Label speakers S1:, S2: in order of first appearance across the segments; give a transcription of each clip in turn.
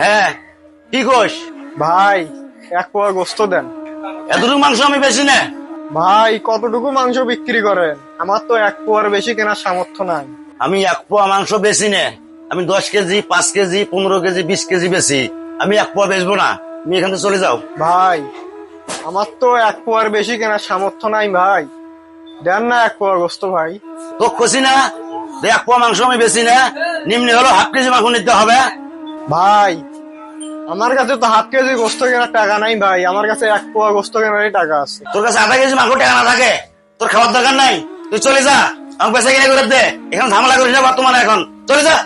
S1: হ্যাঁ কি কোষ
S2: ভাই এক পোয়া গোস্ত দেন।
S1: এতটুকু মাংস আমি বেশি না।
S2: ভাই কতটুকু মাংস বিক্রি করেন? আমার তো এক পোয়ার বেশি কেনার সামর্থ্য নাই।
S1: আমি এক পোয়া মাংস বেশি নে। আমি দশ কেজি পাঁচ কেজি পনেরো কেজি বিশ কেজি বেশি। আমি এক পোয়া বেচবো না। তুমি এখান থেকে চলে যাও।
S2: ভাই আমার তো এক পোয়ার বেশি কেনার সামর্থ্য নাই ভাই। দেন না এক পোয়া গোস্ত ভাই।
S1: তো খুশি না? এক পোয়া মাংস আমি বেশি না। নিম্নে হলো হাফ কেজি মাংস নিতে হবে।
S2: ভাই আমার কাছে তো হাফ কেজি গোস্ত কেনার টাকা নাই ভাই। আমার কাছে এক পোয়া গোস্ত কেনারই টাকা আছে।
S1: তোর কাছে আধা কেজি মাংস টাকা না থাকে। তোর খাওয়ার দরকার নাই। তুই চলে যা। আমাকে বেঁচে কিনে করে দে। এখানে ঝামেলা করিস না বর্তমানে এখন। চলে যা।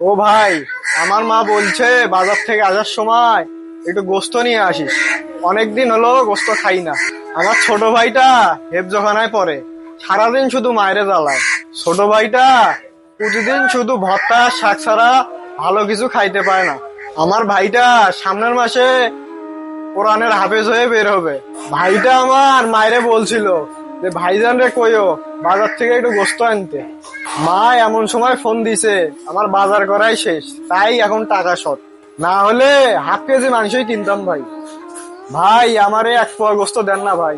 S2: ও ভাই আমার মা বলছে বাজার থেকে আসার সময় একটু গোস্ত নিয়ে আসিস। অনেকদিন হলো গোস্ত খাই না। আমার ছোট ভাইটা হেফজখানায় পড়ে। সারাদিন শুধু মায়েরে জ্বালায়। ছোট ভাইটা প্রতিদিন শুধু ভর্তা, শাক ছাড়া ভালো কিছু খাইতে পায় না। আমার ভাইটা সামনের মাসে কোরআনের হাফেজ হয়ে বের হবে। ভাইটা আমার মায়েরে বলছিল যে, ভাইজান রে, কইও, বাজার থেকে একটু গোস্ত আনতে। মা এমন সময় ফোন দিছে, আমার বাজার করাই শেষ, তাই এখন টাকা শর্ট না হলে হাফ কেজি মাংসই কিনতাম ভাই। ভাই, আমারে এক পোয়া গোস্ত দেন না ভাই।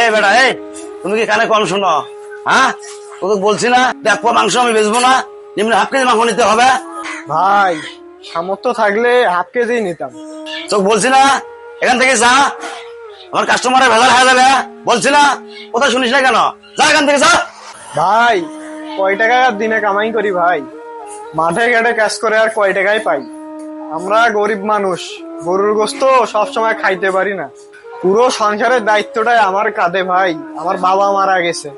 S1: এ বেটা, এ তুমি কি কানে কম শোনো? হ্যাঁ? তোকে বলছি না পোয়া মাংস আমি বেচবো না নিম্নে হাফ কেজি মাংস নিতে হবে।
S2: ভাই সামর্থ্য থাকলে হাফ কেজি নিতাম।
S1: তোকে বলছি না এখান থেকে যা। আমার কাস্টমারের ভেজাল হয়ে যাবে। বলছি না কোথায় শুনিস না কেন? যা এখান থেকে যা।
S2: ভাই কয় টাকা দিনে কামাই করি ভাই? মাঠে ঘাটে কাজ করে আর কয় টাকাই পাই? আমরা গরিব মানুষ গরুর গোস্ত সবসময় খাইতে পারি না। পুরো সংসারের দায়িত্বটাই আমার কাঁধে ভাই। আমার বাবা মারা গেছে।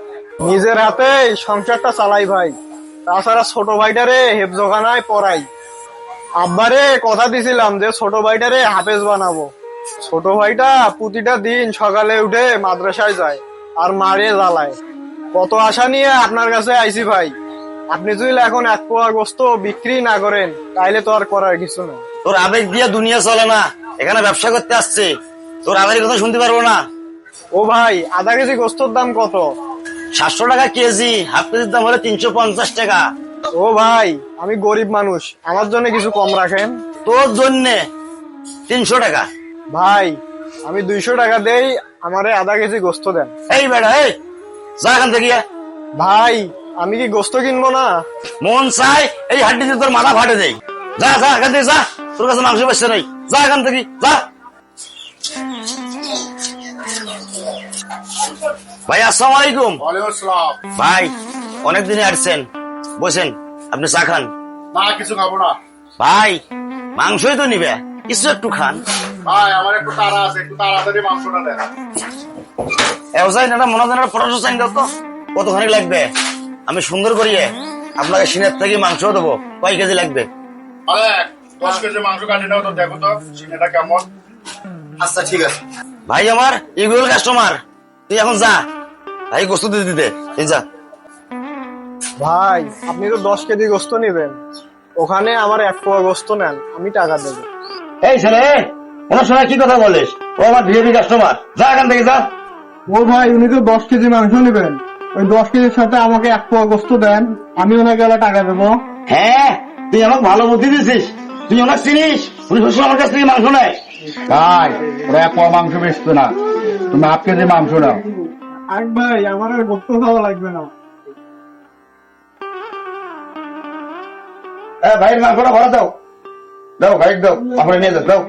S2: নিজের হাতে সংসারটা চালাই ভাই। তাছাড়া ছোট ভাইটারে হেফজোখানায় পড়াই। আব্বারে কথা দিছিলাম যে ছোট ভাইটারে হাফেজ বানাবো। ছোট ভাইটা প্রতিটা দিন সকালে উঠে মাদ্রাসায় যায় আর মারে জ্বালায়। কত আশা নিয়ে আপনার কাছে আইছি ভাই। আপনি যদি এখন এক পোয়া গোস্ত বিক্রি না করেন, তাইলে তো আর করার কিছু না
S1: তোর আবেগ দিয়ে দুনিয়া চলে না। এখানে ব্যবসা করতে আসছে। তোর আবেগের কথা শুনতে পারব না।
S2: ও ভাই আধা কেজি গোস্তর দাম কত?
S1: সাতশো টাকা কেজি হাফ কেজির দাম হলে তিনশো পঞ্চাশ টাকা।
S2: ও ভাই আমি গরিব মানুষ আমার জন্য কিছু কম রাখেন?
S1: তোর জন্য তিনশো টাকা।
S2: ভাই আমি দুইশো টাকা দেই আমারে আধা কেজি গোস্ত দেন।
S1: এই বেটা এই যা এখান থেকে।
S2: ভাই আমি কি গোস্ত কিনবো না?
S1: মন চাই এই হাড্ডি তোর মাথা ফাটে দেই। যা যা এখান থেকে যা তোর কাছে মাংস বেচছে নাই। যা এখান থেকে যা। ভাই আসসালামু আলাইকুম।
S3: ওয়ালাইকুম আসসালাম।
S1: ভাই অনেক দিনে আসছেন। বসেন আপনি চা খান।
S3: না কিছু খাব না।
S1: ভাই মাংসই তো নিবে। কিছু একটু খান।
S3: ভাই আমার একটু তাড়া আছে একটু তাড়াতাড়ি মাংসটা দেন।
S1: মনে হয় তো। কতখানি লাগবে? আমি সুন্দর করিয়ে আপনাকে সিনের থেকে মাংস দেবো। কয় কেজি লাগবে?
S3: দশ কেজি মাংস কাটি নাও তো দেখো তো এটা কেমন। আচ্ছা ঠিক আছে।
S1: ভাই আমার ইগুল কাস্টমার তুই এখন যা। ভাই গোস্ত দিতে দিতে তুই যা।
S2: ভাই আপনি তো দশ কেজি গোস্ত নেবেন। ওখানে আমার এক পোয়া গোস্ত নেন আমি টাকা দেবো।
S1: এই ছেলে ওনার সঙ্গে কি কথা বলিস? ও আমার ভিআইপি কাস্টমার যা এখান থেকে যা।
S2: ও ভাই উনি তো দশ কেজি মাংস নেবেন। ওই দশ কেজির সাথে আমাকে এক পোয়া গোস্ত দেন আমি ওনাকে গেলে টাকা দেবো।
S1: হ্যাঁ তুই আমাকে ভালো বুদ্ধি দিছিস। তুই অনেক চিনিস? উনি সবসময় আমার কাছ থেকে মাংস নেয়।
S4: ভাই ওরা এক মাংস বেচবে না। তুমি হাফ কেজি মাংস নাও।
S2: ভাই আমার আর গোস্ত খাওয়া লাগবে না।
S4: ভাইয়ের মাংসটা ভরা দাও। দাও ভাই দাও আমরা নিয়ে যাও দাও।